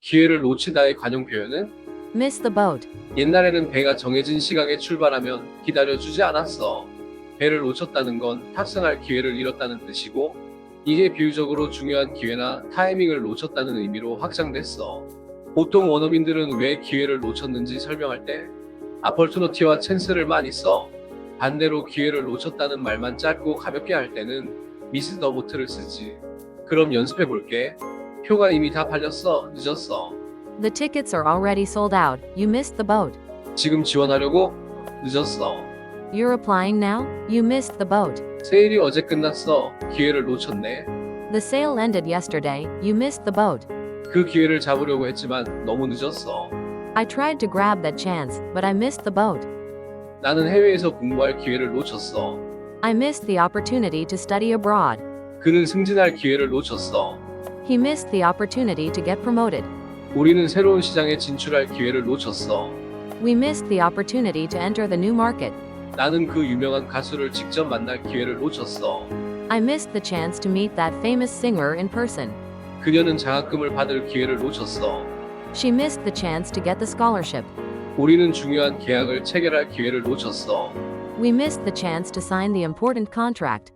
기회를 놓치다의 관용 표현은 Miss the boat. 옛날에는 배가 정해진 시각에 출발하면 기다려주지 않았어. 배를 놓쳤다는 건 탑승할 기회를 잃었다는 뜻이고, 이게 비유적으로 중요한 기회나 타이밍을 놓쳤다는 의미로 확장됐어. 보통 원어민들은 왜 기회를 놓쳤는지 설명할 때, 아펄투너티와 찬스를 많이 써. 반대로 기회를 놓쳤다는 말만 짧고 가볍게 할 때는 미스 더 보트를 쓰지. 그럼 연습해 볼게. 표가 이미 다 팔렸어. 늦었어. The tickets are already sold out. You missed the boat. 지금 지원하려고? 늦었어. You're applying now? You missed the boat. 세일이 어제 끝났어. 기회를 놓쳤네. The sale ended yesterday. You missed the boat. 그 기회를 잡으려고 했지만 너무 늦었어. I tried to grab that chance, but I missed the boat. 나는 해외에서 공부할 기회를 놓쳤어. I missed the opportunity to study abroad. 그는 승진할 기회를 놓쳤어. He missed the opportunity to get promoted. 우리는 새로운 시장에 진출할 기회를 놓쳤어. We missed the opportunity to enter the new market. 나는 그 유명한 가수를 직접 만날 기회를 놓쳤어. I missed the chance to meet that famous singer in person. 그녀는 장학금을 받을 기회를 놓쳤어. She missed the chance to get the scholarship. 우리는 중요한 계약을 체결할 기회를 놓쳤어. We missed the chance to sign the important contract.